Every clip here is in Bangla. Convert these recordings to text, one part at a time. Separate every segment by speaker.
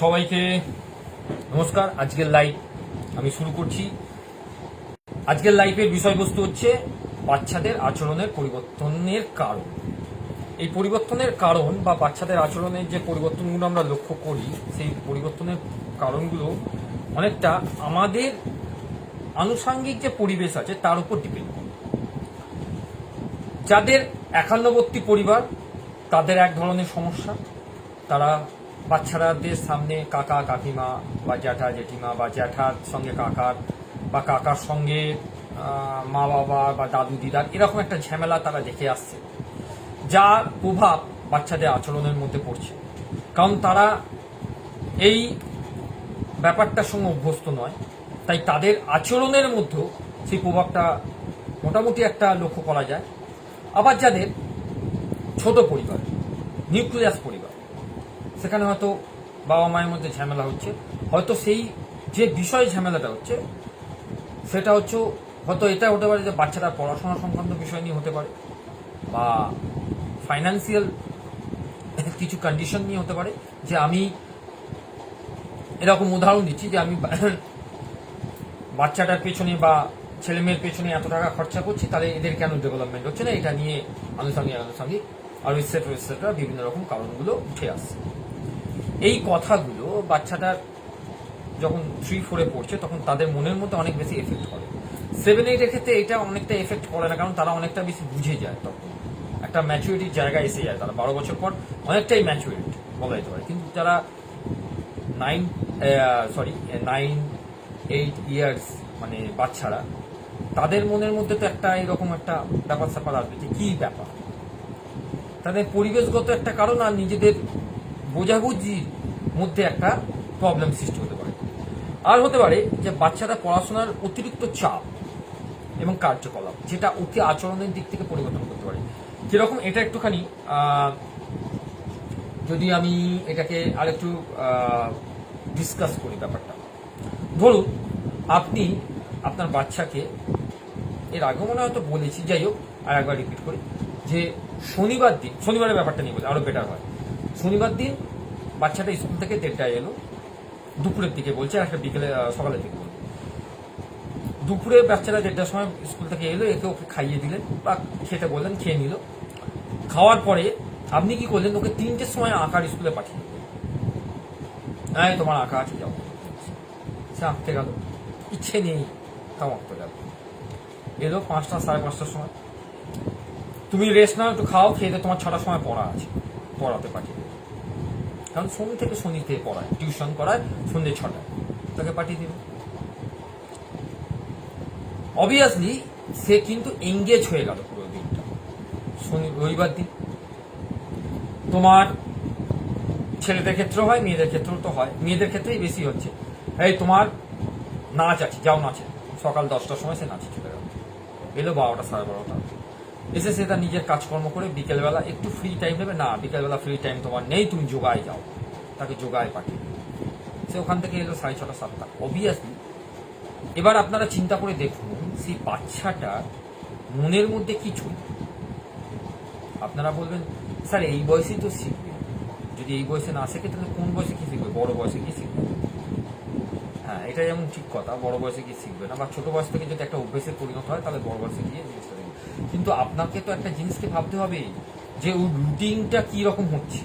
Speaker 1: সবাইকে নমস্কার। আজকের লাইভ আমি শুরু করছি। আজকের লাইভের বিষয়বস্তু হচ্ছে বাচ্চাদের আচরণের পরিবর্তনের কারণ। এই পরিবর্তনের কারণ বা বাচ্চাদের আচরণের যে পরিবর্তনগুলো আমরা লক্ষ্য করি, সেই পরিবর্তনের কারণগুলো অনেকটা আমাদের আনুষাঙ্গিক যে পরিবেশ আছে, তার উপর ডিপেন্ড করে। যাদের একান্নবর্তী পরিবার, তাদের এক ধরনের সমস্যা, তারা বাচ্চারাদের সামনে কাকা, কাকিমা বা জ্যাঠা, জেঠিমা বা জ্যাঠার সঙ্গে কাকার বা কাকার সঙ্গে মা বাবা বা দাদু, দিদার এরকম একটা ঝামেলা তারা দেখে আসছে। যার প্রভাব বাচ্চাদের আচরণের মধ্যে পড়ছে। কারণ তারা এই ব্যাপারটার সঙ্গে অভ্যস্ত নয়। তাই তাদের আচরণের মধ্যেও সেই প্রভাবটা মোটামুটি একটা লক্ষ্য করা যায়। আবার যাদের ছোট পরিবার, নিউক্লিয়াস পরিবার সেখানে হয়তো বাবা মায়ের মধ্যে ঝামেলা হচ্ছে। হয়তো সেই যে বিষয় ঝামেলাটা হচ্ছে, সেটা হচ্ছে হয়তো এটা হতে পারে যে বাচ্চারা পড়াশোনা সংক্রান্ত বিষয় নিয়ে হতে পারে বা ফাইন্যান্সিয়াল কিছু কন্ডিশন নিয়ে হতে পারে যে আমি এরকম উদাহরণ দিচ্ছি যে আমি বাচ্চাটার পেছনে বা ছেলে মেয়ের পেছনে এত টাকা খরচা করছি, তাহলে এদের কেন ডেভেলপমেন্ট হচ্ছে না? এটা নিয়ে আনুষঙ্গিক আনুষঙ্গিক আর এটসেট্রা এটসেট্রা বিভিন্ন রকম কারণগুলো উঠে আসছে। এই কথাগুলো বাচ্চাটার যখন থ্রি ফোরে পড়ছে, তখন তাদের মনের মধ্যে অনেক বেশি এফেক্ট করে। সেভেন এইটের ক্ষেত্রে এটা অনেকটা এফেক্ট করে না, কারণ তারা অনেকটা বেশি বুঝে যায় তখন। একটা ম্যাচুরিটির জায়গায় এসে যায় তারা বারো বছর পর, অনেকটাই ম্যাচুরিটি বলা যেতে পারে কিন্তু যারা nine sorry nine eight years মানে বাচ্চারা, তাদের মনের মধ্যে তো একটা এরকম একটা ব্যাপার স্যাপার আসবে যে কী ব্যাপার? তাদের পরিবেশগত একটা কারণ আর নিজেদের বোঝাবুঝির মধ্যে একটা প্রবলেম সৃষ্টি হতে পারে। আর হতে পারে যে বাচ্চারা পড়াশোনার অতিরিক্ত চাপ এবং কার্যকলাপ, যেটা অতি আচরণের দিক থেকে পরিবর্তন করতে পারে। যেরকম এটা একটুখানি যদি আমি এটাকে আরেকটু ডিসকাস করি ব্যাপারটা। ধরুন, আপনি আপনার বাচ্চাকে এর আগে মনে হয়তো বলেছি, যাই হোক, আর একবার রিপিট করি, যে শনিবার দিন, শনিবারের ব্যাপারটা নিয়ে বলি, আরও বেটার হয়। শনিবার দিন বাচ্চাটা স্কুল থেকে দেড়টায় এলো। দুপুরের দিকে বলছে আর একটা বিকেলে সকালের দিকে বলছে। দুপুরে বাচ্চারা দেড়টার সময় স্কুল থেকে এলো, একে ওকে খাইয়ে দিলেন, বা খেতে বললেন, খেয়ে নিল। খাওয়ার পরে আপনি কি করলেন? ওকে তিনটের সময় আঁকার স্কুলে পাঠিয়ে হ্যাঁ তোমার আঁকা আছে, যাও। সে আঁকতে গেল। ইচ্ছে নেই, তাও আঁকতে গেল। এলো পাঁচটা, সাড়ে পাঁচটার সময়। তুমি রেস্ট নাও, একটু খাও, খেয়ে তোমার ছটার সময় পড়া আছে। পড়াতে পাঠিয়ে দেবে। কারণ শনি থেকে শনিতে পড়ায়, টিউশন করায় সন্ধ্যে ছটায়। তাকে পাঠিয়ে দিবে। অবভিয়াসলি সে কিন্তু এঙ্গেজ হয়ে গেল পুরো দিনটা। শনি, রবিবার দিন। তোমার ছেলেদের ক্ষেত্রেও হয়, মেয়েদের ক্ষেত্রেও তো হয়। মেয়েদের ক্ষেত্রেই বেশি হচ্ছে। এই তোমার নাচ আছে, যাও নাচে। সকাল দশটার সময় সে নাচে চলে গেল। এলো বারোটা, সাড়ে বারোটা। এসে সে তার নিজের কাজকর্ম করে বিকেলবেলা একটু ফ্রি টাইম নেবে। না, বিকেলবেলা ফ্রি টাইম তোমার নেই, তুমি যোগায় যাও। তাকে যোগায় পাঠিয়ে সে ওখান থেকে এলো সাড়ে ছটা, সাতটা। অবভিয়াসলি এবার আপনারা চিন্তা করে দেখুন, সেই বাচ্চাটা মনের মধ্যে কি চলবে আপনারা বলবেন, স্যার, এই বয়সেই তো শিখবে। যদি এই বয়সে না শেখে, তাহলে কোন বয়সে কি শিখবে? বড় বয়সে কি শিখবে? হ্যাঁ এটা যেমন ঠিক কথা, বড় বয়সে কি শিখবে না? বা ছোট বয়স থেকে যদি একটা অভ্যেসে পরিণত হয়, তাহলে বড় বয়সে গিয়ে জিনিসটা কিন্তু আপনাকে তো একটা জিনিসকে ভাবতে হবে যে ওর রুটিনটা কি রকম হচ্ছে।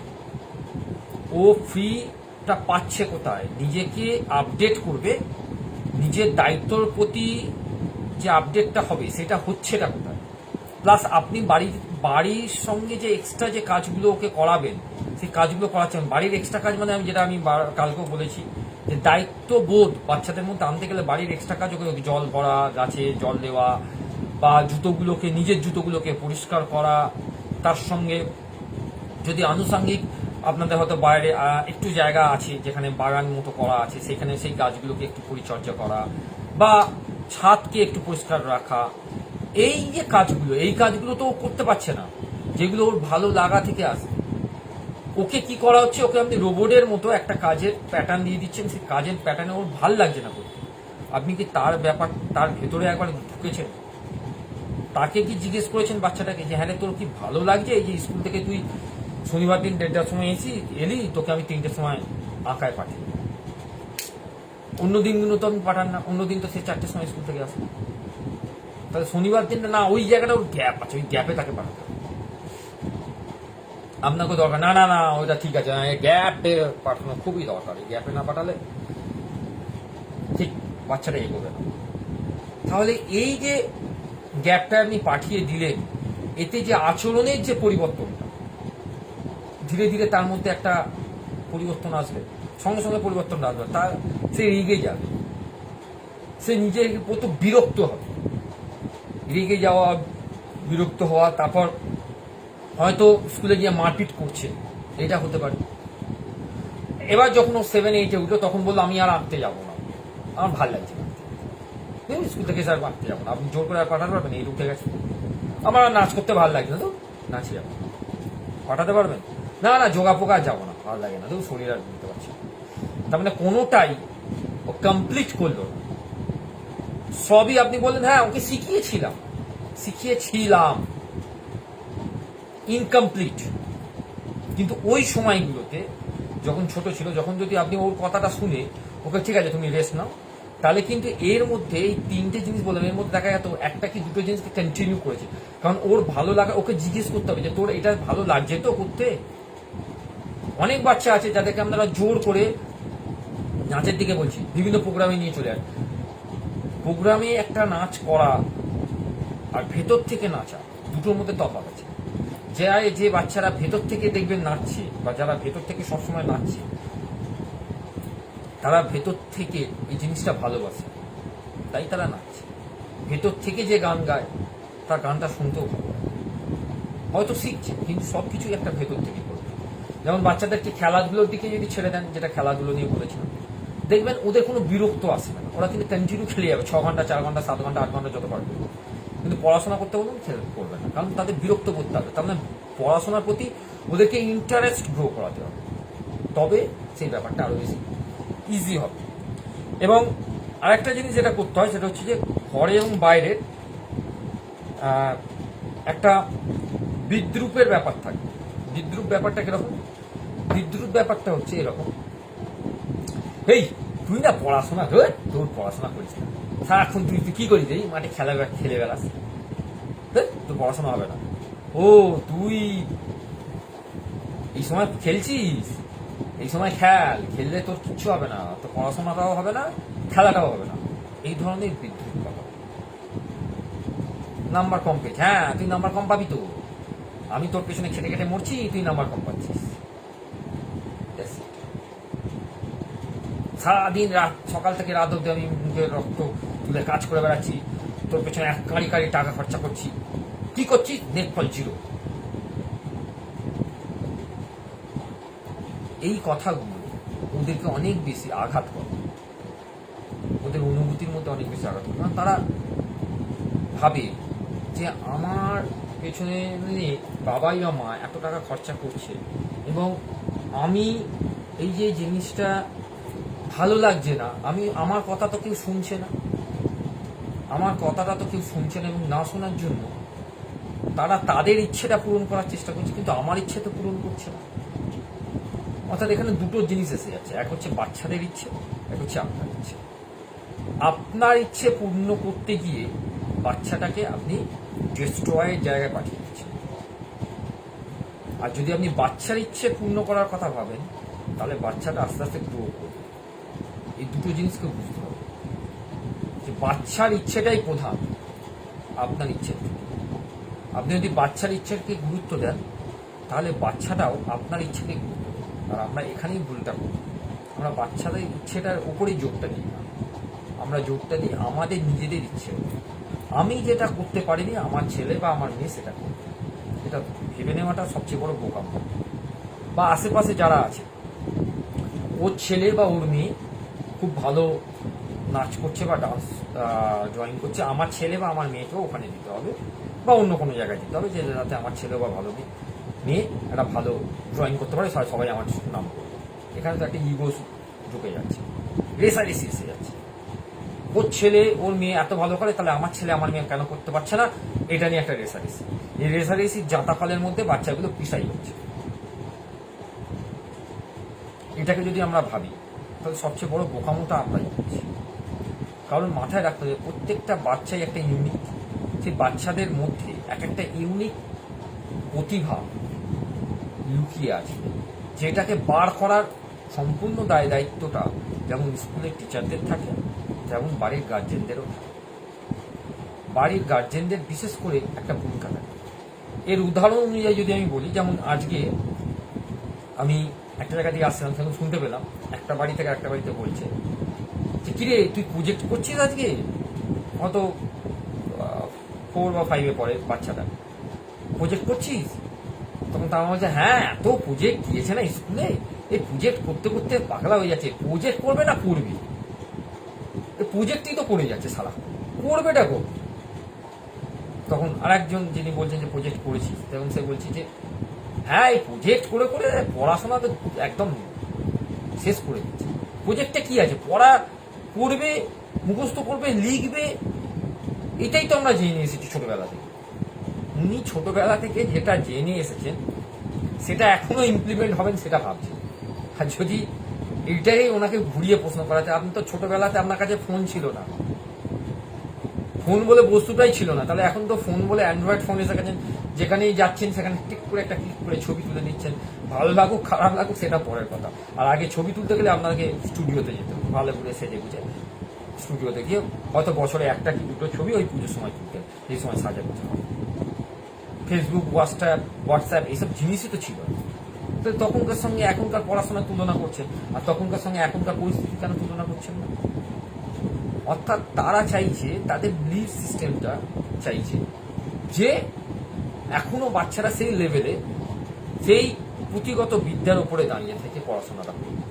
Speaker 1: ও ফ্রিটা পাচ্ছে কোথায়? নিজেকে আপডেট করবে, নিজের দায়িত্বর প্রতি যে আপডেটটা হবে, সেটা হচ্ছেটা কোথায়? প্লাস আপনি বাড়ির বাড়ির সঙ্গে যে এক্সট্রা যে কাজগুলো ওকে করাবেন, সেই কাজগুলো করাচ্ছেন। বাড়ির এক্সট্রা কাজ মানে আমি যেটা আমি কালকেও বলেছি, যে দায়িত্ববোধ বাচ্চাদের মধ্যে আনতে গেলে বাড়ির এক্সট্রা কাজ ওকে জল ভরা, গাছে জল দেওয়া বা জুতোগুলোকে, নিজের জুতোগুলোকে পরিষ্কার করা, তার সঙ্গে যদি আনুষঙ্গিক আপনাদের হয়তো বাইরে একটু জায়গা আছে যেখানে বাগান মতো করা আছে, সেখানে সেই গাছগুলোকে একটু পরিচর্যা করা বা ছাদকে একটু পরিষ্কার রাখা, এই যে কাজগুলো, এই কাজগুলো তো করতে পারছে না, যেগুলো ওর ভালো লাগা থেকে আসে। ওকে কি করা হচ্ছে? ওকে আপনি রোবটের মতো একটা কাজের প্যাটার্ন দিয়ে দিচ্ছেন, সেই কাজের প্যাটার্নে ওর ভালো লাগছে না করতে আপনি কি তার ব্যাপার, তার ভেতরে একবার ঢুকেছেন? তাকে কি জিজ্ঞেস করেছেন বাচ্চাটাকে যে হ্যাঁ তোর কি ভালো লাগছে? এই যে স্কুল থেকে তুই শনিবার দিন দেড়টার সময় এসি এলি, তোকে আমি তিনটের সময় আঁকায় পাঠিয়ে দিই। অন্য দিনগুলো তো আমি পাঠান না, অন্য দিন তো সে চারটের সময় স্কুল থেকে আসে। তাহলে শনিবার দিনটা না, ওই জায়গাটা ওর গ্যাপ আছে, ওই গ্যাপে তাকে পাঠাতে আপনাকে দরকার, না না না, ওইটা ঠিক আছে গ্যাপে পাঠানো খুবই দরকার, এই গ্যাপে না পাঠালে ঠিক বাচ্চাটা এগোবে না। তাহলে এই যে গ্যাপটা আপনি পাঠিয়ে দিলেন, এতে যে আচরণের যে পরিবর্তনটা ধীরে ধীরে তার মধ্যে একটা পরিবর্তন আসবে, সঙ্গে সঙ্গে পরিবর্তন আসবে তার সে রেগে যাবে। সে নিজে প্রথম বিরক্ত হবে। রেগে যাওয়া, বিরক্ত হওয়া, তারপর হয়তো স্কুলে গিয়ে মারপিট করছে, এটা হতে পারে। এবার যখন ও সেভেন এইটে উঠল, তখন বলল, আমি আর আঁকতে যাব না। আমার ভালো লাগছে স্কুল থেকে স্যার আঁকতে যাব না। আপনি জোর করে আর পাঠাতে পারবেন এই উঠে গেছে। আমার আর নাচ করতে ভালো লাগছে না তো। নাচে যাব। পাঠাতে পারবেন? না না, যোগা পোকা যাব না, ভালো লাগে না। দেখুন, শরীর আর বুঝতে পারছি তার মানে কোনোটাই ও কমপ্লিট করল না। সবই আপনি বললেন হ্যাঁ ওকে শিখিয়েছিলাম। শিখিয়েছিলাম। ইনকমপ্লিট কিন্তু ওই সময়গুলোতে যখন ছোট ছিল, যখন যদি আপনি ওর কথাটা শুনে, ওকে ঠিক আছে, তুমি রেস্ট নাও। তাহলে কিন্তু এর মধ্যে এই তিনটে জিনিস বললাম, এর মধ্যে দেখা যেত একটা কি দুটো জিনিসকে কন্টিনিউ করেছে। কারণ ওর ভালো লাগা, ওকে জিজ্ঞেস করতে হবে যে, তোর এটা ভালো লাগছে তো করতে? অনেক বাচ্চা আছে যাদেরকে আমরা জোর করে নাচের দিকে বলছি, বিভিন্ন প্রোগ্রামে নিয়ে চলে আসে প্রোগ্রামে একটা নাচ করা আর ভেতর থেকে নাচা, দুটোর মধ্যে তফাৎ আছে। যে যে বাচ্চারা ভেতর থেকে দেখবেন নাচছে বা যারা ভেতর থেকে সবসময় নাচছে তারা ভেতর থেকে এই জিনিসটা ভালোবাসে। তাই তারা নাচছে ভেতর থেকে যে গান গায়, তার গানটা শুনতেও ভালো হয়তো শিখছে, কিন্তু সব কিছুই একটা ভেতর থেকে করবে যেমন বাচ্চাদেরকে খেলাধুলোর দিকে যদি ছেড়ে দেন, যেটা খেলাধুলো নিয়ে বলেছিলাম, দেখবেন ওদের কোনো বিরক্ত আসে না। ওরা কিন্তু কন্টিনিউ খেলে যাবে। ছ ঘণ্টা, চার ঘণ্টা, সাত ঘণ্টা, আট ঘণ্টা যত পারবে। কিন্তু পড়াশোনা করতে বলুন খেলে করবে না। কারণ তাদের বিরক্ত করতে হবে। তার মানে পড়াশোনার প্রতি ওদেরকে ইন্টারেস্ট গ্রো করাতে হবে। তবে সেই ব্যাপারটা আরও বেশি ইজি হবে। এবং আরেকটা জিনিস যেটা করতে হয়, সেটা হচ্ছে যে ঘরে এবং বাইরে একটা বিদ্রুপের ব্যাপার থাকে। বিদ্রুপ ব্যাপারটা কীরকম? বিদ্রুপ ব্যাপারটা হচ্ছে এরকম। এই তুই না পড়াশোনা কর তোর পড়াশোনা করিস না। সারাক্ষণ তুই তুই কি করিস? এই মাঠে খেলা খেলে বেড়াস। তোর পড়াশোনা হবে না। ও, তুই এই সময় খেলছিস? এই সময় খেল, খেললে তোর কিচ্ছু হবে না, তোর পড়াশোনাটাও হবে না, খেলাটাও হবে না। এই ধরনের বিদ্যুৎ কথা। নাম্বার কম পেয়েছ। হ্যাঁ তুই নাম্বার কম পাবি তো। আমি তোর পেছনে খেটে খেটে মরছি, তুই নাম্বার কম পাচ্ছিস। সারাদিন রাত, সকাল থেকে রাত অব্দি আমি মুখের রক্ত তুলে কাজ করে বেড়াচ্ছি। তোর পেছনে এক কাড়ি কাড়ি টাকা খরচা করছি। কি করছিস? নেট ফল জিরো। এই কথাগুলো ওদেরকে অনেক বেশি আঘাত করে। ওদের অনুভূতির মধ্যে অনেক বেশি আঘাত করে। তারা ভাবে যে আমার পেছনে বাবাই বা মা এত টাকা খরচা করছে এবং আমি এই যে জিনিসটা ভালো লাগছে না, আমি, আমার কথা তো কেউ শুনছে না। আমার কথাটা তো কেউ শুনছে না এবং না শোনার জন্য তারা তাদের ইচ্ছেটা পূরণ করার চেষ্টা করছে, কিন্তু আমার ইচ্ছে তো পূরণ করছে না। অর্থাৎ এখানে দুটো জিনিস এসে যাচ্ছে। এক হচ্ছে বাচ্চাদের ইচ্ছে, এক হচ্ছে আপনার ইচ্ছে। আপনার ইচ্ছে পূর্ণ করতে গিয়ে বাচ্চাটাকে আপনি ডিস্ট্রয়ের জায়গায় পাঠিয়ে দিচ্ছেন। আর যদি আপনি বাচ্চার ইচ্ছে পূর্ণ করার কথা ভাবেন, তাহলে বাচ্চাটা আস্তে আস্তে গ্রো করবে। এই দুটো জিনিসকে বুঝতে হবে। যে বাচ্চার ইচ্ছেটাই প্রধান, আপনার ইচ্ছে আপনি যদি বাচ্চার ইচ্ছেকে গুরুত্ব দেন, তাহলে বাচ্চাটাও আপনার ইচ্ছেকে গুরুত্ব আর আমরা এখানেই ভুলটা করি আমরা বাচ্চাদের ইচ্ছেটার উপরেই জোরটা দিই না। আমরা জোরটা দিই আমাদের নিজেদের ইচ্ছে। আমি যেটা করতে পারিনি, আমার ছেলে বা আমার মেয়ে সেটা এটা ভেবে নেওয়াটা সবচেয়ে বড় বোকাম। বা আশেপাশে যারা আছে, ওর ছেলে বা ওর মেয়ে খুব ভালো নাচ করছে বা ডান্স ড্রয়িং করছে, আমার ছেলে বা আমার মেয়েকেও ওখানে দিতে হবে বা অন্য কোনো জায়গায় দিতে হবে যে যাতে আমার ছেলে বা ভালো মেয়ে মেয়ে একটা ভালো ড্রয়িং করতে পারে সবাই- আমার নাম। এখানে তো একটা ইগো ঢুকে যাচ্ছে রেসারেসি এসে যাচ্ছে। ওর ছেলে, ওর মেয়ে এত ভালো করে, তাহলে আমার ছেলে আমার মেয়ে কেন করতে পারছে না? এটা নিয়ে একটা রেসারেসি এই রেসারেসি জাতাফলের মধ্যে বাচ্চাগুলো পিসাই হচ্ছে। এটাকে যদি আমরা ভাবি, তাহলে সবচেয়ে বড় বোকামোটা আমরাই করছি কারণ মাথায় রাখতে হবে, প্রত্যেকটা বাচ্চাই একটা ইউনিক সেই বাচ্চাদের মধ্যে এক একটা ইউনিক প্রতিভা লুকিয়ে আছে, যেটাকে বার করার সম্পূর্ণ দায় দায়িত্বটা যেমন স্কুলের টিচারদের থাকে, তেমন বাড়ির গার্জেনদেরও থাকে। বাড়ির গার্জেনদের বিশেষ করে একটা ভূমিকা থাকে। এর উদাহরণ অনুযায়ী যদি আমি বলি, যেমন আজকে আমি একটা জায়গা দিয়ে আসছিলাম, সেখানে শুনতে পেলাম, একটা বাড়ি থেকে একটা বাড়িতে বলছে যে, কিরে, তুই প্রজেক্ট করছিস আজকে? হয়তো ফোর বা ফাইভে পড়ে বাচ্চাটা। প্রজেক্ট করছিস? তখন তার বলছে হ্যাঁ এত প্রজেক্ট দিয়েছে না স্কুলে এই প্রজেক্ট করতে করতে পাগলা হয়ে যাচ্ছে। প্রজেক্ট করবে না করবি? প্রজেক্টই তো করে যাচ্ছে সালা করবেটা গো তখন আরেকজন যিনি বলছেন যে প্রজেক্ট করেছিস তখন সে বলছে যে হ্যাঁ এই প্রজেক্ট করে করে পড়াশোনা তো একদম শেষ করে দিচ্ছে প্রজেক্টটা কি আছে? পড়া করবে, মুখস্থ করবে, লিখবে, এটাই তো আমরা জেনে এসেছি ছোটবেলা থেকে। উনি ছোটবেলা থেকে যেটা জেনে এসেছেন, সেটা এখনও ইমপ্লিমেন্ট হবেন সেটা ভাবছেন আর যদি এইটাই ওনাকে ঘুরিয়ে প্রশ্ন করাতে আপনি তো ছোটবেলাতে আপনার কাছে ফোন ছিল না। ফোন বলে বস্তুটাই ছিল না। তাহলে এখন তো ফোন বলে অ্যান্ড্রয়েড ফোন এসে গেছেন, যেখানেই যাচ্ছেন, সেখানে টিক করে একটা ক্লিক করে ছবি তুলে নিচ্ছেন। ভালো লাগুক, খারাপ লাগুক, সেটা পরের কথা। আর আগে ছবি তুলতে গেলে আপনাকে স্টুডিওতে যেতে হতো ভালো করে সেজে গুজে। স্টুডিওতে গিয়ে হয়তো বছরে একটা কি দুটো ছবি ওই পুজোর সময় তুলতেন এই সময় সাজা গুজা ফেসবুক হোয়াটসঅ্যাপ হোয়াটসঅ্যাপ এইসব জিনিসই তো ছিল। তো তখনকার সঙ্গে এখনকার পড়াশোনা তুলনা করছেন আর তখনকার সঙ্গে এখনকার পরিস্থিতি কেন তুলনা করছেন না? অর্থাৎ তারা চাইছে, তাদের বিলিফ সিস্টেমটা চাইছে যে এখনও বাচ্চারা সেই লেভেলে সেই পুঁথিগত বিদ্যার উপরে দাঁড়িয়ে থেকে পড়াশোনাটা করবে।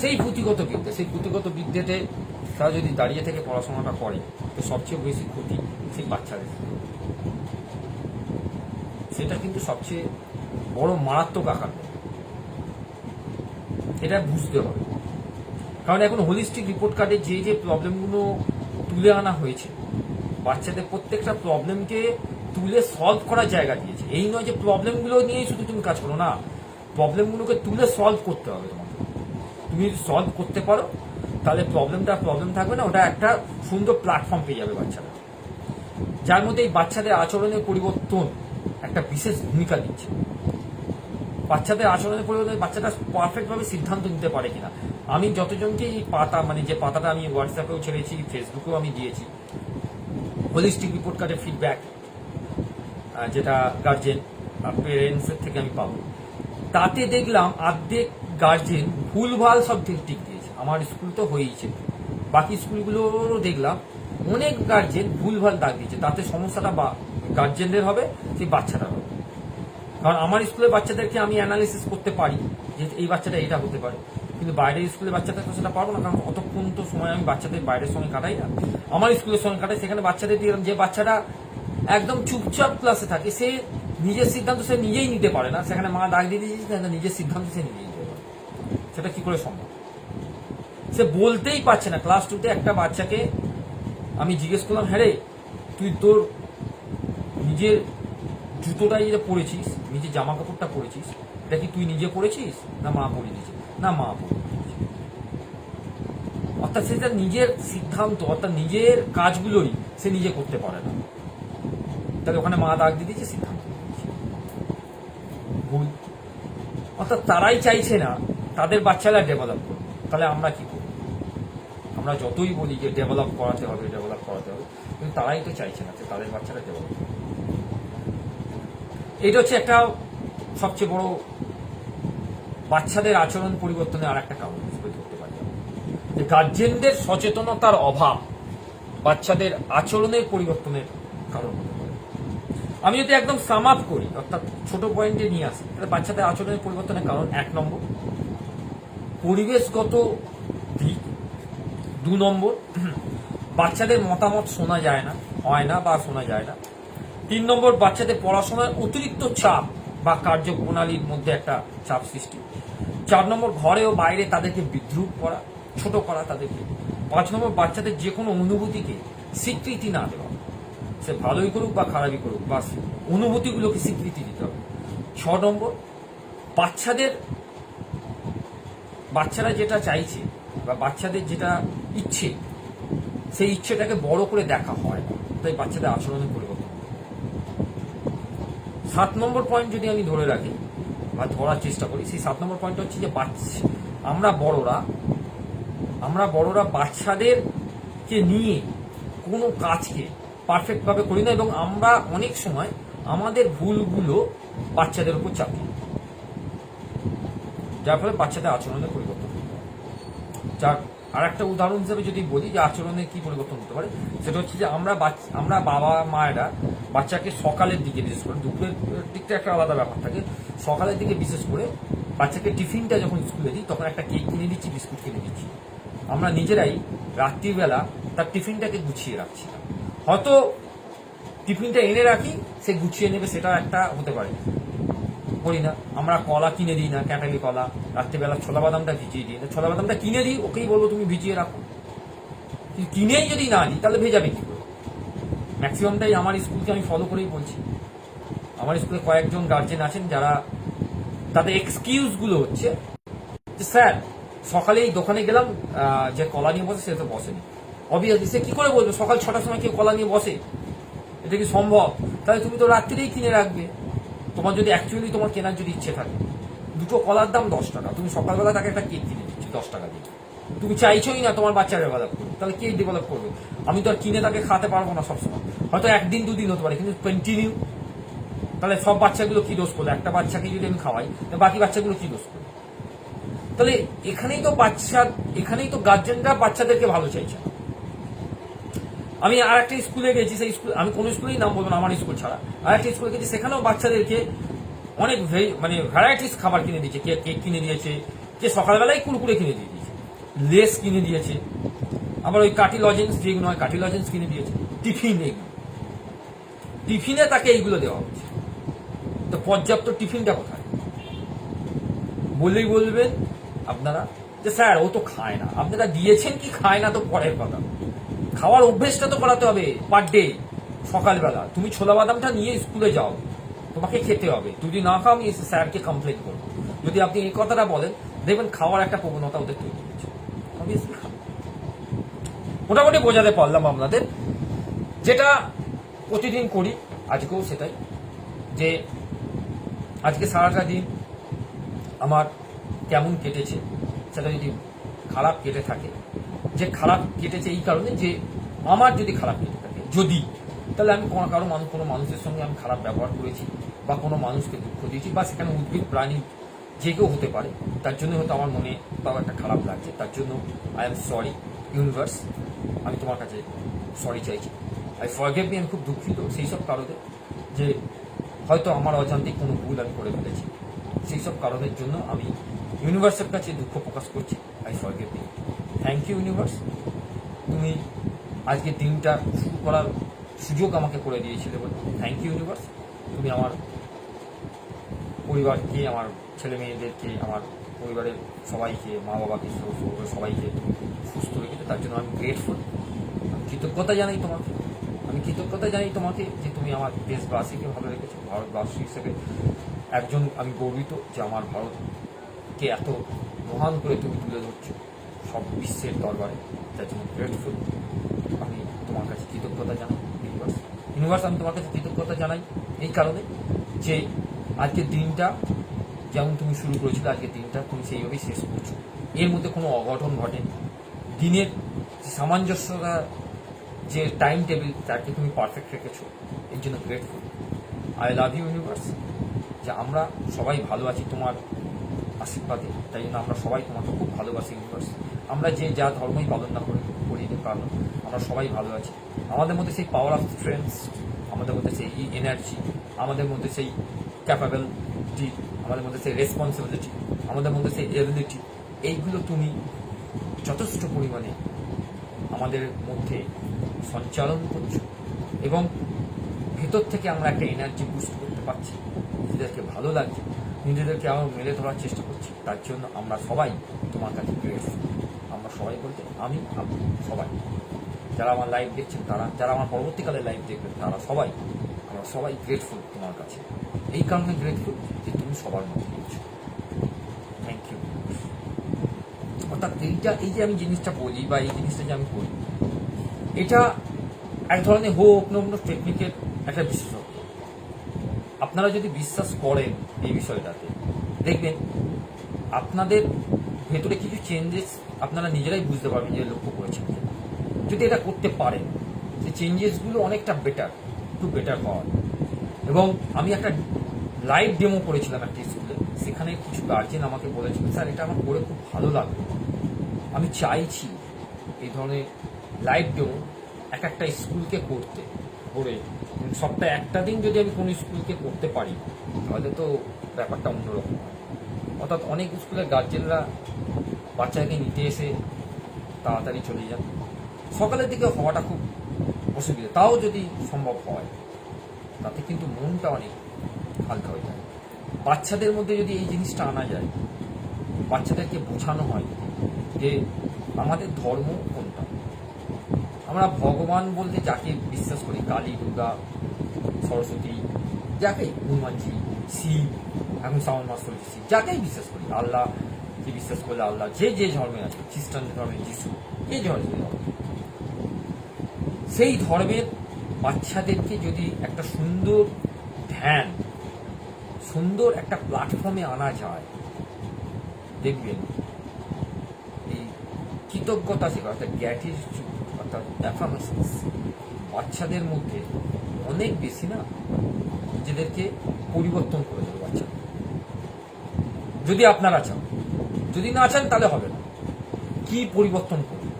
Speaker 1: সেই পুঁথিগত বিদ্যা, সেই পুঁথিগত বিদ্যাতে তারা যদি দাঁড়িয়ে থেকে পড়াশোনাটা করে, তো সবচেয়ে বেশি ক্ষতি সেই বাচ্চাদের। সেটা কিন্তু সবচেয়ে বড় মারাত্মক আকার এটা বুঝতে হবে। কারণ এখন হোলিস্টিক রিপোর্ট কার্ডে যে যে প্রবলেমগুলো তুলে আনা হয়েছে, বাচ্চাদের প্রত্যেকটা প্রবলেমকে তুলে সলভ করার জায়গা দিয়েছে। এই নয় যে প্রবলেমগুলো নিয়েই শুধু তুমি কাজ করো, না। প্রবলেমগুলোকে তুলে সলভ করতে হবে তোমাকে। তুমি যদি সলভ করতে পারো, তাহলে প্রবলেমটা প্রবলেম থাকবে না, ওটা একটা সুন্দর প্ল্যাটফর্ম পেয়ে যাবে বাচ্চারা। যার মধ্যে এই বাচ্চাদের আচরণের পরিবর্তন একটা বিশেষ ভূমিকা দিচ্ছে। বাচ্চাদের আচরণের পরিবর্তন বাচ্চাটা পারফেক্টভাবে সিদ্ধান্ত নিতে পারে কিনা। আমি যতজনকে এই পাতা মানে যে পাতাটা আমি হোয়াটসঅ্যাপেও ছেড়েছি ফেসবুকেও আমি দিয়েছি হোলিস্টিক রিপোর্ট কার্ডের ফিডব্যাক যেটা গার্জেন পেরেন্টসের থেকে আমি পাবো। তাতে দেখলাম অর্ধেক গার্জেন ভুলভাল সব ঠিক টিক দিয়েছে। আমার স্কুল তো হয়েইছে। বাকি স্কুলগুলোরও দেখলাম অনেক গার্জেন ভুলভাল দাগ দিয়েছে। তাতে সমস্যাটা বা গার্জেনদের হবে, সেই বাচ্চারা হবে। কারণ আমার স্কুলের বাচ্চাদেরকে আমি অ্যানালিসিস করতে পারি যে এই বাচ্চাটা এটা হতে পারে। কিন্তু বাইরের স্কুলের বাচ্চাদের তো সেটা পারব না, কারণ অতক্ষণ তো সময় আমি বাচ্চাদের বাইরের সঙ্গে কাটাই না। আমার স্কুলের সঙ্গে কাটাই, সেখানে বাচ্চাদের দিলাম যে বাচ্চাটা একদম চুপচাপ ক্লাসে থাকে, সে নিজের সিদ্ধান্ত সে নিজেই নিতে পারে না। সেখানে মা ডাক দিয়ে দিয়েছে নিজের সিদ্ধান্ত সে নিজেই নিতে পারে। সেটা কি করে সম্ভব? সে বলতেই পারছে না ক্লাস টুতে একটা বাচ্চাকে আমি জিজ্ঞেস করলাম হ্যাঁ রে, তুই তোর নিজের জুতোটা যেটা পরেছিস, নিজের জামা কাপড়টা পরেছিস, এটা কি তুই নিজে পরেছিস? না মা পরে দিয়েছে। না মা পরে অর্থাৎ সে তার নিজের সিদ্ধান্ত, অর্থাৎ নিজের কাজগুলোই সে নিজে করতে পারে না। তাহলে ওখানে মা দাগ দিয়ে দিয়েছে, সিদ্ধান্ত। ভুল। অর্থাৎ তারাই চাইছে না তাদের বাচ্চারা ডেভেলপ করবে তাহলে আমরা কি করব? আমরা যতই বলি যে ডেভেলপ করাতে হবে ডেভেলপ করাতে হবে, কিন্তু তারাই তো চাইছে না যে তাদের বাচ্চারা ডেভেলপ করবে এটা হচ্ছে একটা সবচেয়ে বড় বাচ্চাদের আচরণ পরিবর্তনের আর একটা কারণ হিসেবে ধরতে পারি যে গার্জেনদের সচেতনতার অভাব বাচ্চাদের আচরণের পরিবর্তনের কারণ আমি যদি একদম সাম আপ করি, অর্থাৎ ছোট পয়েন্টে নিয়ে আসি, তাহলে বাচ্চাদের আচরণের পরিবর্তনের কারণ এক নম্বর। পরিবেশগত দিক দু নম্বর, বাচ্চাদের মতামত শোনা যায় না, হয় না বা শোনা যায় না। তিন নম্বর, বাচ্চাদের পড়াশোনার অতিরিক্ত চাপ বা কার্যপ্রণালীর মধ্যে একটা চাপ সৃষ্টি। চার নম্বর, ঘরে ও বাইরে তাদেরকে বিদ্রুপ করা, ছোট করা তাদেরকে। পাঁচ নম্বর, বাচ্চাদের যে কোনো অনুভূতিকে স্বীকৃতি না দেওয়া। সে ভালোই করুক বা খারাপই করুক বা অনুভূতিগুলোকে স্বীকৃতি দিতে হবে। ছ নম্বর, বাচ্চাদের, বাচ্চারা যেটা চাইছে বা বাচ্চাদের যেটা ইচ্ছে, সেই ইচ্ছেটাকে বড় করে দেখা হয় তাই বাচ্চাদের আচরণে হয়। সাত নম্বর পয়েন্ট যদি আমি ধরে রাখি, বা ধরার চেষ্টা করি, সেই সাত নম্বর পয়েন্ট হচ্ছে যে আমরা বড়রা আমরা বড়রা বাচ্চাদেরকে নিয়ে কোনো কাজকে পারফেক্টভাবে করি না এবং আমরা অনেক সময় আমাদের ভুলগুলো বাচ্চাদের উপর চাপি। যার ফলে বাচ্চাদের আচরণের পরিবর্তন যার আর একটা উদাহরণ হিসেবে যদি বলি যে আচরণে কি পরিবর্তন হতে পারে, সেটা হচ্ছে যে আমরা আমরা বাবা, মায়েরা বাচ্চাকে সকালের দিকে, বিশেষ করে দুপুরের দিকটা একটা আলাদা ব্যাপার থাকে, সকালের দিকে বিশেষ করে বাচ্চাকে টিফিনটা যখন স্কুলে দিই, তখন একটা কেক কিনে দিচ্ছি, বিস্কুট কিনে দিচ্ছি। আমরা নিজেরাই রাত্রিবেলা তার টিফিনটাকে গুছিয়ে রাখছি। হয়তো টিফিনটা এনে রাখি, সে গুছিয়ে নেবে, সেটা একটা হতে পারে। করি না। আমরা কলা কিনে দিই না ক্যাটালি কলা। রাত্রিবেলা ছোলা বাদামটা ভিজিয়ে দিই। না ছোলা বাদামটা কিনে দিই, ওকেই বলব তুমি ভিজিয়ে রাখো। কিনেই যদি না দিই, তাহলে ভেজাবে কি করে? ম্যাক্সিমামটাই আমার স্কুলকে আমি ফলো করেই বলছি। আমার স্কুলে কয়েকজন গার্জেন আছেন যারা তাদের এক্সকিউজগুলো হচ্ছে যে, স্যার সকালে এই দোকানে গেলাম যে কলা নিয়ে বসে, সে তো বসেনি। অবভিয়াসলি সে কি করে বলবে? সকাল ছটার সময় কেউ কলা নিয়ে বসে? এটা কি সম্ভব? তাহলে তুমি তো রাত্রিরেই কিনে রাখবে। তোমার যদি অ্যাকচুয়ালি তোমার কেনার যদি ইচ্ছে থাকে, দুটো কলার দাম দশ টাকা। তুমি সকালবেলা তাকে একটা কেক কিনে দিচ্ছ, দশ টাকা দিয়ে। তুমি চাইছোই না তোমার বাচ্চা ডেভেলপ করবে তাহলে কে ডেভেলপ করবে। আমি তো আর কিনে তাকে খাওয়াতে পারব না সবসময়। হয়তো একদিন দুদিন হতে পারে, কিন্তু কন্টিনিউ তাহলে সব বাচ্চাগুলো কি দোষ করল? একটা বাচ্চাকে যদি আমি খাওয়াই বাকি বাচ্চাগুলো কি দোষ করল? তাহলে এখানেই তো বাচ্চা, এখানেই তো গার্জেনরা বাচ্চাদেরকে ভালো চাইছে। আমি আর একটা স্কুলে গেছি, সেই স্কুল আমি কোনো স্কুলেই নাম বলব না, আমার স্কুল ছাড়া। আর একটা স্কুলে গেছি, সেখানেও বাচ্চাদেরকে অনেক মানে ভ্যারাইটিস খাবার কিনে দিয়েছে। কে কেক কিনে দিয়েছে, কে সকালবেলায় কুরকুরে কিনে দিয়ে দিয়েছে, লেস কিনে দিয়েছে, আবার ওই কাঠি লজেন্স যেগুলো হয়, কাঠি লজেন্স কিনে দিয়েছে, টিফিন এগুলো। টিফিনে তাকে এইগুলো দেওয়া হচ্ছে। তো পর্যাপ্ত টিফিনটা কোথায়? বললেই বলবেন আপনারা যে, স্যার, ও তো খায় না। আপনারা দিয়েছেন কি, খায় না তো পরের কথা। খাওয়ার অভ্যেসটা তো করাতে হবে পার ডে সকালবেলা। তুমি ছোলা বাদামটা নিয়ে স্কুলে যাও। তোমাকে খেতে হবে। যদি না খাও, আমি স্যারকে কমপ্লেন করব। যদি আপনি এই কথাটা বলেন, দেখবেন খাওয়ার একটা প্রবণতা ওদের তৈরি খাবে। মোটামুটি বোঝাতে পারলাম আপনাদের। যেটা প্রতিদিন করি, আজকেও সেটাই। যে আজকে সারাটা দিন আমার কেমন কেটেছে, সেটা যদি খারাপ কেটে থাকে যে খারাপ কেটেছে এই কারণে যে আমার যদি খারাপ কেটে থাকে, যদি, তাহলে আমি কোনো কারও মানুষ, কোনো মানুষের সঙ্গে আমি খারাপ ব্যবহার করেছি বা কোনো মানুষকে দুঃখ দিয়েছি বা সেখানে উদ্ভিদ, প্রাণী যে কেউ হতে পারে, তার জন্য হয়তো আমার মনে তাও একটা খারাপ লাগছে। তার জন্য আই এম সরি ইউনিভার্স আমি তোমার কাছে সরি চাইছি। আই ফরগেভ মি আমি খুব দুঃখিত সেই সব কারণে যে হয়তো আমার অজান্তে কোনো ভুল আমি করে ফেলেছি। সেই সব কারণের জন্য আমি ইউনিভার্সের কাছে দুঃখ প্রকাশ করছি। I forgive me thank you universe তুমি আজকে দিনটা শুরু করার সুযোগ আমাকে করে দিয়েছিলে বলে। থ্যাংক ইউ ইউনিভার্স তুমি আমার পরিবারকে, আমার ছেলে মেয়েদেরকে, আমার পরিবারের সবাইকে, মা বাবাকে সবাইকে সুস্থ রেখেছো। তার জন্য আমি গ্রেটফুল কৃতজ্ঞতা জানাই তোমাকে। আমি কৃতজ্ঞতা জানাই তোমাকে যে তুমি আমার দেশবাসীকে ভালো রেখেছো, ভারতবাসী হিসেবে। একজন আমি গর্বিত যে আমার ভারতকে এত মহান করে তুমি তুলে ধরছো। সব বিশ্বের দরবারে তার জন্য গ্রেটফুল আমি তোমার কাছে কৃতজ্ঞতা জানাই ইউনিভার্স ইউনিভার্স আমি তোমার কাছে কৃতজ্ঞতা জানাই এই কারণে যে আজকের দিনটা যেমন তুমি শুরু করেছিলে, আজকের দিনটা তুমি সেইভাবেই শেষ করছ। এর মধ্যে কোনো অঘটন ঘটেনি। দিনের সামঞ্জস্যতা, যে টাইম টেবিল তাকে তুমি পারফেক্ট রেখেছো, এর জন্য grateful I love you universe যে আমরা সবাই ভালো আছি, তোমার আশীর্বাদে তাই জন্য আমরা সবাই তোমাকে খুব ভালোবাসি ইউনিভার্স আমরা যে যা ধর্মই পালন না করি করি কারণ আমরা সবাই ভালো আছি। আমাদের মধ্যে সেই পাওয়ার অফ স্ট্রেংথ আমাদের মধ্যে সেই ই এনার্জি আমাদের মধ্যে সেই ক্যাপাবিলিটি আমাদের মধ্যে সেই রেসপন্সিবিলিটি আমাদের মধ্যে সেই এবিলিটি এইগুলো তুমি যথেষ্ট পরিমাণে আমাদের মধ্যে সঞ্চালন করছ এবং ভেতর থেকে আমরা একটা এনার্জি বুস্ট করতে পারছি। নিজেদেরকে ভালো লাগছে। নিজেদেরকে আবার মেলে ধরার চেষ্টা করছি। তার জন্য আমরা সবাই তোমার কাছে গ্রেটফুল আমরা সবাই বলতে আমি, আপনি, সবাই। যারা আমার লাইভ দেখছেন, তারা, যারা আমার পরবর্তীকালে লাইভ দেখবেন, তারা সবাই, আমরা সবাই গ্রেটফুল তোমার কাছে। এই কারণে গ্রেটফুল যে তুমি সবার মধ্যে রয়েছো। থ্যাংক ইউ অর্থাৎ এইটা, এই যে আমি জিনিসটা বলি বা এই জিনিসটা যে আমি করি, এটা এক ধরনের হোক, নগ্ন টেকনিকের একটা বিশেষত্ব। আপনারা যদি বিশ্বাস করেন এই বিষয়টাতে, দেখবেন আপনাদের ভেতরে কিছু চেঞ্জেস আপনারা নিজেরাই বুঝতে পারবেন যে লক্ষ্য করেছেন যদি এটা করতে পারেন সেই চেঞ্জেসগুলো অনেকটা বেটার একটু বেটার হওয়ার এবং আমি একটা লাইভ ডেমো করেছিলাম একটা স্কুলে সেখানে কিছু গার্জেন আমাকে বলেছিল, স্যার, এটা আমার করে খুব ভালো লাগল। আমি চাইছি এই ধরনের লাইভ ডেমো এক একটা স্কুলকে করতে, করে সপ্তাহে একটা দিন যদি আমি কোনো স্কুলকে করতে পারি, তাহলে তো ব্যাপারটা অন্যরকম। অর্থাৎ অনেক স্কুলের গার্জেনরা বাচ্চাকে নিতে এসে তাড়াতাড়ি চলে যান। সকালের দিকে হওয়াটা খুব অসুবিধা, তাও যদি সম্ভব হয়, তাতে কিন্তু মনটা অনেক হালকা হয়ে যায়। বাচ্চাদের মধ্যে যদি এই জিনিসটা আনা যায়, বাচ্চাদেরকে বোঝানো হয় যে আমাদের ধর্ম আমরা ভগবান বলতে যাকে বিশ্বাস করি, কালী, দুর্গা, সরস্বতী, যাকেই হনুমানজি, শিব, এখন শ্রাবণ মাস চলছে, শিব, যাকেই বিশ্বাস করি, আল্লাহ যে বিশ্বাস করলে আল্লাহ যে যে ধর্মে আছে, খ্রিস্টান ধর্মে, যিশু, যে ধর্মে সেই ধর্মের বাচ্চাদেরকে যদি একটা সুন্দর ধ্যান, সুন্দর একটা প্ল্যাটফর্মে আনা যায়, দেখবেন এই কৃতজ্ঞতা শেখা অর্থাৎ গ্র্যাটিটিউড অর্থাৎ অ্যাফার্মেশনস বাচ্চাদের মধ্যে অনেক বেশি না নিজেদেরকে পরিবর্তন করে দেবে বাচ্চাদের যদি আপনারা চান, যদি না চান তাহলে হবে না। কি পরিবর্তন করবে?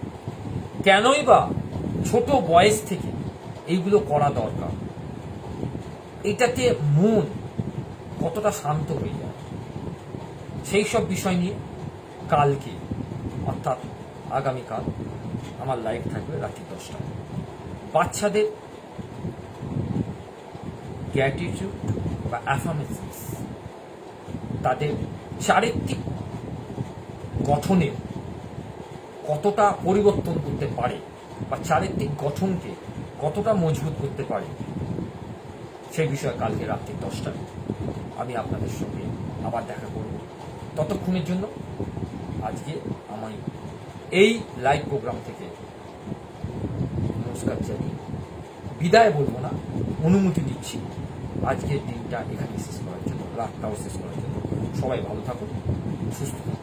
Speaker 1: কেনই বা ছোট বয়স থেকে এইগুলো করা দরকার? এটাতে মন কতটা শান্ত হয়ে যায়? সেই সব বিষয় নিয়ে কালকে, অর্থাৎ আগামীকাল আমার লাইভ থাকবে রাত্রি দশটায় বাচ্চাদের গ্র্যাটিটিউড বা অ্যাফার্মেশনস তাদের চারিত্রিক গঠনে কতটা পরিবর্তন করতে পারে বা চারিত্রিক গঠনকে কতটা মজবুত করতে পারে, সেই বিষয়ে কালকে রাত্রি দশটায় আমি আপনাদের সঙ্গে আবার দেখা করব। ততক্ষণের জন্য আজকে আমি এই লাইভ প্রোগ্রাম থেকে। নমস্কার জানি বিদায় বলব না, অনুমতি দিচ্ছি। আজকের দিনটা এখানে শেষ করার জন্য, রাতটাও শেষ করার জন্য। সবাই ভালো থাকুন, সুস্থ থাকুন।